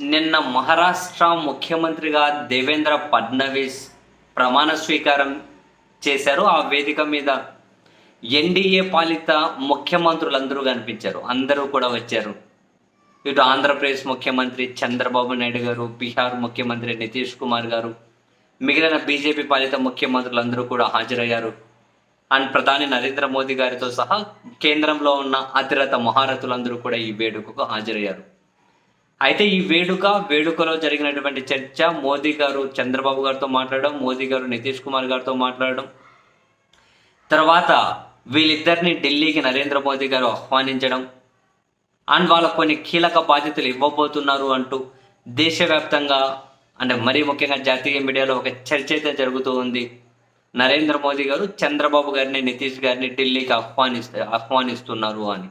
నిన్న మహారాష్ట్ర ముఖ్యమంత్రిగా దేవేంద్ర ఫడ్నవీస్ ప్రమాణ స్వీకారం చేశారు. ఆ వేదిక మీద ఎన్డీఏ పాలిత ముఖ్యమంత్రులందరూ కనిపించారు. అందరూ కూడా వచ్చారు. ఇటు ఆంధ్రప్రదేశ్ ముఖ్యమంత్రి చంద్రబాబు నాయుడు గారు బీహార్ ముఖ్యమంత్రి నితీష్ కుమార్ గారు మిగిలిన బీజేపీ పాలిత ముఖ్యమంత్రులందరూ కూడా హాజరయ్యారు. అండ్ ప్రధాని నరేంద్ర మోదీ గారితో సహా కేంద్రంలో ఉన్న అతిరత మహారథులందరూ కూడా ఈ వేడుకకు హాజరయ్యారు. అయితే ఈ వేడుక వేడుకలో జరిగినటువంటి చర్చ మోదీ గారు చంద్రబాబు గారితో మాట్లాడడం మోదీ గారు నితీష్ కుమార్ గారితో మాట్లాడడం తర్వాత వీళ్ళిద్దరిని ఢిల్లీకి నరేంద్ర మోదీ గారు ఆహ్వానించడం అండ్ వాళ్ళకు కొన్ని కీలక బాధ్యతలు ఇవ్వబోతున్నారు అంటూ దేశవ్యాప్తంగా అంటే మరీ ముఖ్యంగా జాతీయ మీడియాలో ఒక చర్చ అయితే జరుగుతూ ఉంది. నరేంద్ర మోదీ గారు చంద్రబాబు గారిని నితీష్ గారిని ఢిల్లీకి ఆహ్వానిస్తే ఆహ్వానిస్తున్నారు అని.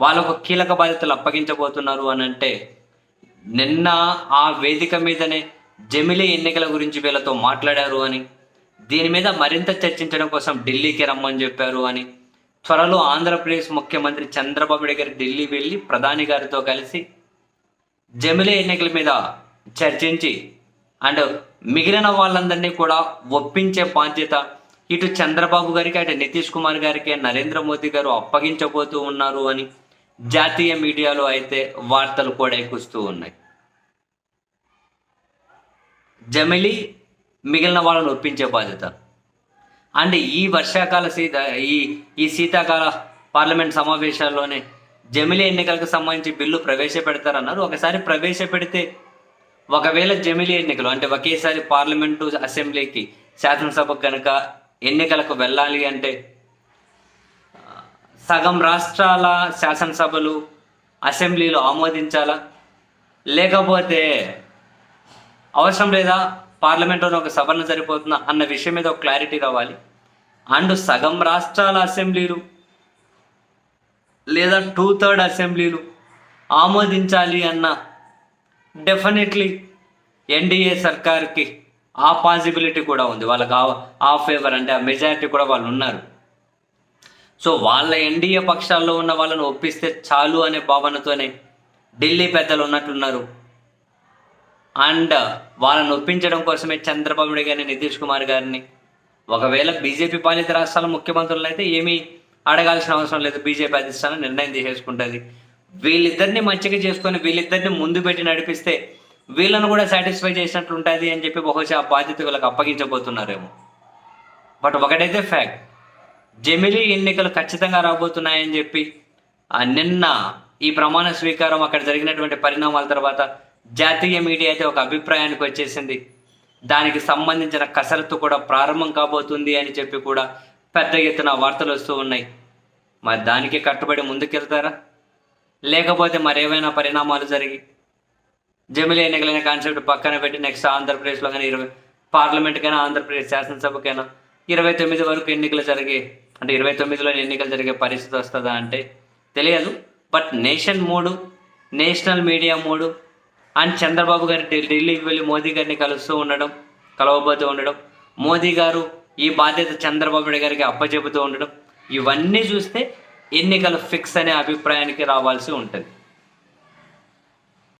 వాళ్ళకు కీలక బాధ్యతలు అప్పగించబోతున్నారు అని అంటే నిన్న ఆ వేదిక మీదనే జమిలీ ఎన్నికల గురించి వీళ్ళతో మాట్లాడారు అని దీని మీద మరింత చర్చించడం కోసం ఢిల్లీకి రమ్మని చెప్పారు అని త్వరలో ఆంధ్రప్రదేశ్ ముఖ్యమంత్రి చంద్రబాబు నాయుడు గారు ఢిల్లీ వెళ్ళి ప్రధాని గారితో కలిసి జమిలీ ఎన్నికల మీద చర్చించి అండ్ మిగిలిన వాళ్ళందరినీ కూడా ఒప్పించే బాధ్యత ఇటు చంద్రబాబు గారికి అటు నితీష్ కుమార్ గారికి నరేంద్ర మోదీ గారు అప్పగించబోతూ ఉన్నారు అని జాతీయ మీడియాలో అయితే వార్తలు కూడా ఎక్కుస్తూ ఉన్నాయి. జమిలి మిగిలిన వాళ్ళని ఒప్పించే బాధ్యత. అండ్ ఈ వర్షాకాల సీత ఈ ఈ శీతాకాల పార్లమెంట్ సమావేశాల్లోనే జమిలి ఎన్నికలకు సంబంధించి బిల్లు ప్రవేశపెడతారన్నారు. ఒకసారి ప్రవేశపెడితే ఒకవేళ జమిలి ఎన్నికలు అంటే ఒకేసారి పార్లమెంటు అసెంబ్లీకి శాసనసభకు కనుక ఎన్నికలకు వెళ్ళాలి అంటే సగం రాష్ట్రాల శాసనసభలు అసెంబ్లీలు ఆమోదించాలా? లేకపోతే అవసరం లేదా? పార్లమెంట్లో ఒక సభను సరిపోతుందా అన్న విషయం మీద ఒక క్లారిటీ రావాలి. అండ్ సగం రాష్ట్రాల అసెంబ్లీలు లేదా టూ థర్డ్ అసెంబ్లీలు ఆమోదించాలి అన్న డెఫినెట్లీ ఎన్డీఏ సర్కార్కి ఆ పాసిబిలిటీ కూడా ఉంది. వాళ్ళకి ఆ ఫేవర్ అంటే ఆ మెజారిటీ కూడా వాళ్ళు ఉన్నారు. సో వాళ్ళ ఎన్డీఏ పక్షాల్లో ఉన్న వాళ్ళని ఒప్పిస్తే చాలు అనే భావనతోనే ఢిల్లీ పెద్దలు ఉన్నట్లున్నారు అండ్ వాళ్ళని ఒప్పించడం కోసమే చంద్రబాబు నాయుడు గారిని నితీష్ కుమార్ గారిని. ఒకవేళ బీజేపీ పాలిత రాష్ట్రాల ముఖ్యమంత్రులు అయితే ఏమీ అడగాల్సిన అవసరం లేదు. బీజేపీ అధిష్టానం నిర్ణయం తీసేసుకుంటుంది. వీళ్ళిద్దరిని మంచిగా చేసుకొని వీళ్ళిద్దరిని ముందు పెట్టి నడిపిస్తే వీళ్ళను కూడా సాటిస్ఫై చేసినట్లు ఉంటుంది అని చెప్పి బహుశా ఆ బాధ్యత వీళ్ళకి అప్పగించబోతున్నారేమో. బట్ ఒకటైతే ఫ్యాక్ట్. జమిలీ ఎన్నికలు ఖచ్చితంగా రాబోతున్నాయని చెప్పి ఆ నిన్న ఈ ప్రమాణ స్వీకారం అక్కడ జరిగినటువంటి పరిణామాల తర్వాత జాతీయ మీడియా అయితే ఒక అభిప్రాయానికి వచ్చేసింది. దానికి సంబంధించిన కసరత్తు కూడా ప్రారంభం కాబోతుంది అని చెప్పి కూడా పెద్ద ఎత్తున వార్తలు వస్తూ ఉన్నాయి. మరి దానికి కట్టుబడి ముందుకెళ్తారా? లేకపోతే మరేమైనా పరిణామాలు జరిగి జమిలీ ఎన్నికలైన కాన్సెప్ట్ పక్కన పెట్టి నెక్స్ట్ ఆంధ్రప్రదేశ్లో కానీ ఇరవై పార్లమెంట్కైనా ఆంధ్రప్రదేశ్ శాసనసభకైనా ఇరవై తొమ్మిది వరకు ఎన్నికలు జరిగే అంటే ఇరవై తొమ్మిదిలో ఎన్నికలు జరిగే పరిస్థితి వస్తుందా అంటే తెలియదు. But nation mood national media mood and Chandrababu garu ఢిల్లీకి వెళ్ళి మోదీ గారిని కలుస్తూ ఉండడం కలవబోతూ ఉండడం మోదీ గారు ఈ బాధ్యత చంద్రబాబు నాయుడు గారికి అప్పచెబుతూ ఉండడం ఇవన్నీ చూస్తే ఎన్నికలు ఫిక్స్ అనే అభిప్రాయానికి రావాల్సి ఉంటుంది.